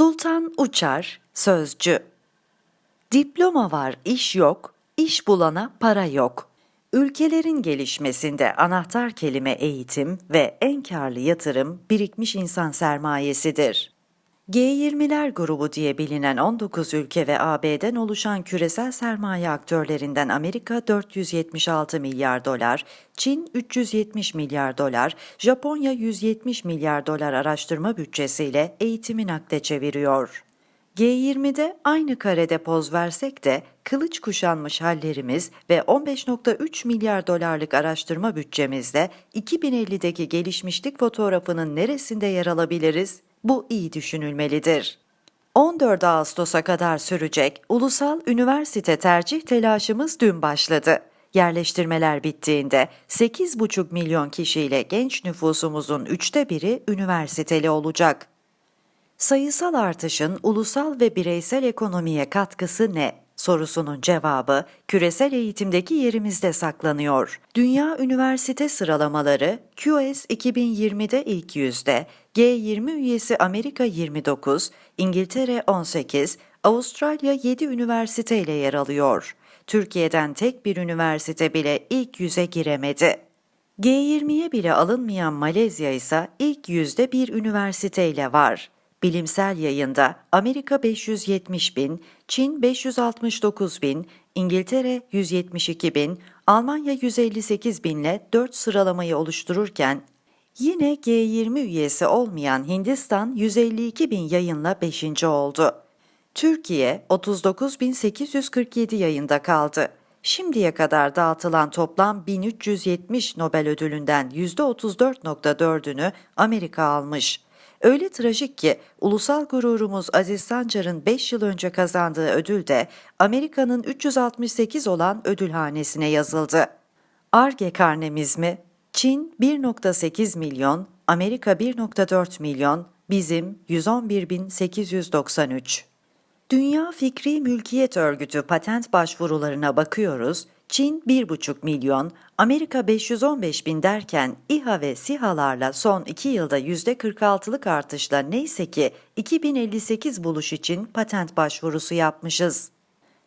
Sultan Uçar, Sözcü Diploma var, iş yok, iş bulana para yok. Ülkelerin gelişmesinde anahtar kelime eğitim ve en karlı yatırım birikmiş insan sermayesidir. G20'ler grubu diye bilinen 19 ülke ve AB'den oluşan küresel sermaye aktörlerinden Amerika 476 milyar dolar, Çin 370 milyar dolar, Japonya 170 milyar dolar araştırma bütçesiyle eğitimi nakde çeviriyor. G20'de aynı karede poz versek de kılıç kuşanmış hallerimiz ve 15.3 milyar dolarlık araştırma bütçemizle 2050'deki gelişmişlik fotoğrafının neresinde yer alabiliriz? Bu iyi düşünülmelidir. 14 Ağustos'a kadar sürecek ulusal üniversite tercih telaşımız dün başladı. Yerleştirmeler bittiğinde 8,5 milyon kişiyle genç nüfusumuzun üçte biri üniversiteli olacak. Sayısal artışın ulusal ve bireysel ekonomiye katkısı ne? Sorusunun cevabı küresel eğitimdeki yerimizde saklanıyor. Dünya üniversite sıralamaları QS 2020'de ilk yüzde, G20 üyesi Amerika 29, İngiltere 18, Avustralya 7 üniversite ile yer alıyor. Türkiye'den tek bir üniversite bile ilk yüze giremedi. G20'ye bile alınmayan Malezya ise ilk yüzde bir üniversiteyle var. Bilimsel yayında Amerika 570 bin, Çin 569 bin, İngiltere 172 bin, Almanya 158 binle 4 sıralamayı oluştururken yine G20 üyesi olmayan Hindistan 152 bin yayınla 5. oldu. Türkiye 39.847 yayında kaldı. Şimdiye kadar dağıtılan toplam 1370 Nobel ödülünden %34.4'ünü Amerika almış. Öyle trajik ki ulusal gururumuz Aziz Sancar'ın 5 yıl önce kazandığı ödül de Amerika'nın 368 olan ödülhanesine yazıldı. Arge karnemiz mi? Çin 1.8 milyon, Amerika 1.4 milyon, bizim 111.893. Dünya Fikri Mülkiyet Örgütü patent başvurularına bakıyoruz. Çin 1,5 milyon, Amerika 515 bin derken İHA ve SİHA'larla son 2 yılda %46'lık artışla neyse ki 2058 buluş için patent başvurusu yapmışız.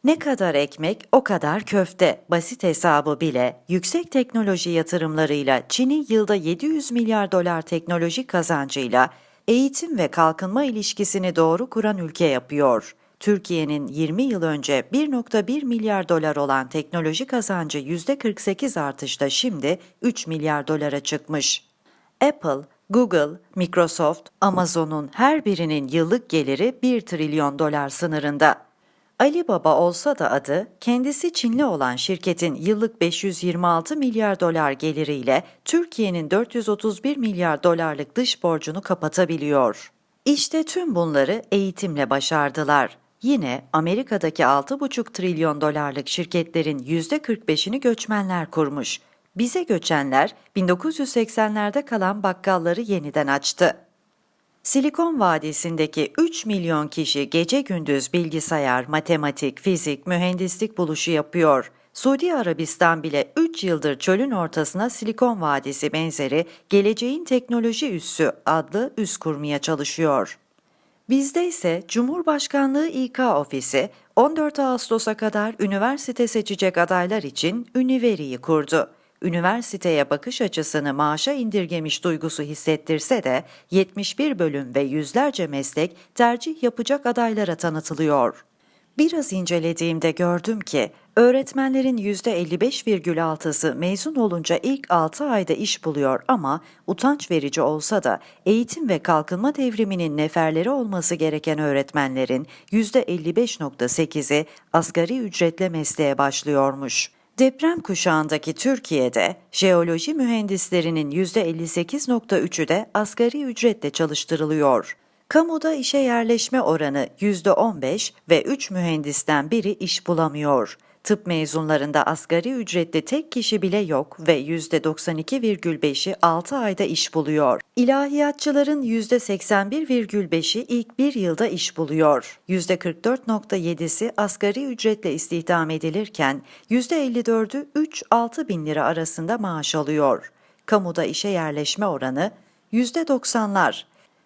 Ne kadar ekmek o kadar köfte basit hesabı bile yüksek teknoloji yatırımlarıyla Çin'i yılda 700 milyar dolar teknoloji kazancıyla eğitim ve kalkınma ilişkisini doğru kuran ülke yapıyor. Türkiye'nin 20 yıl önce 1.1 milyar dolar olan teknoloji kazancı %48 artışla şimdi 3 milyar dolara çıkmış. Apple, Google, Microsoft, Amazon'un her birinin yıllık geliri 1 trilyon dolar sınırında. Ali Baba olsa da adı, kendisi Çinli olan şirketin yıllık 526 milyar dolar geliriyle Türkiye'nin 431 milyar dolarlık dış borcunu kapatabiliyor. İşte tüm bunları eğitimle başardılar. Yine Amerika'daki 6,5 trilyon dolarlık şirketlerin %45'ini göçmenler kurmuş. Bize göçenler 1980'lerde kalan bakkalları yeniden açtı. Silikon Vadisi'ndeki 3 milyon kişi gece gündüz bilgisayar, matematik, fizik, mühendislik buluşu yapıyor. Suudi Arabistan bile 3 yıldır çölün ortasına Silikon Vadisi benzeri Geleceğin Teknoloji Üssü adlı üs kurmaya çalışıyor. Bizde ise Cumhurbaşkanlığı İK Ofisi 14 Ağustos'a kadar üniversite seçecek adaylar için Üniveri'yi kurdu. Üniversiteye bakış açısını maaşa indirgemiş duygusu hissettirse de 71 bölüm ve yüzlerce meslek tercih yapacak adaylara tanıtılıyor. Biraz incelediğimde gördüm ki öğretmenlerin %55,6'sı mezun olunca ilk 6 ayda iş buluyor ama utanç verici olsa da eğitim ve kalkınma devriminin neferleri olması gereken öğretmenlerin %55,8'i asgari ücretle mesleğe başlıyormuş. Deprem kuşağındaki Türkiye'de jeoloji mühendislerinin %58,3'ü de asgari ücretle çalıştırılıyor. Kamuda işe yerleşme oranı %15 ve 3 mühendisten biri iş bulamıyor. Tıp mezunlarında asgari ücretli tek kişi bile yok ve %92,5'i 6 ayda iş buluyor. İlahiyatçıların %81,5'i ilk bir yılda iş buluyor. %44,7'si asgari ücretle istihdam edilirken %54'ü 3-6 bin lira arasında maaş alıyor. Kamuda işe yerleşme oranı %90'lar.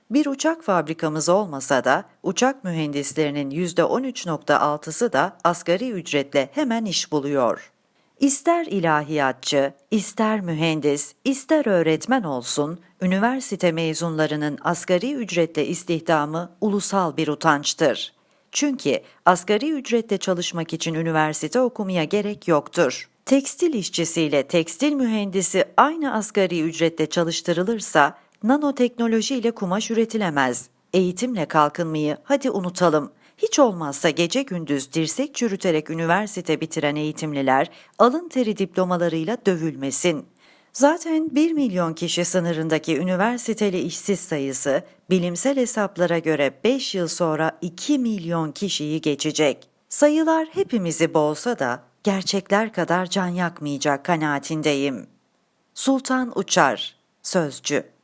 Bir uçak fabrikamız olmasa da uçak mühendislerinin %13.6'sı da asgari ücretle hemen iş buluyor. İster ilahiyatçı, ister mühendis, ister öğretmen olsun, üniversite mezunlarının asgari ücretle istihdamı ulusal bir utançtır. Çünkü asgari ücretle çalışmak için üniversite okumaya gerek yoktur. Tekstil işçisiyle tekstil mühendisi aynı asgari ücretle çalıştırılırsa nanoteknoloji ile kumaş üretilemez. Eğitimle kalkınmayı hadi unutalım. Hiç olmazsa gece gündüz dirsek çürüterek üniversite bitiren eğitimliler alın teri diplomalarıyla dövülmesin. Zaten 1 milyon kişi sınırındaki üniversiteli işsiz sayısı bilimsel hesaplara göre 5 yıl sonra 2 milyon kişiyi geçecek. Sayılar hepimizi boğsa da gerçekler kadar can yakmayacak kanaatindeyim. Sultan Uçar, Sözcü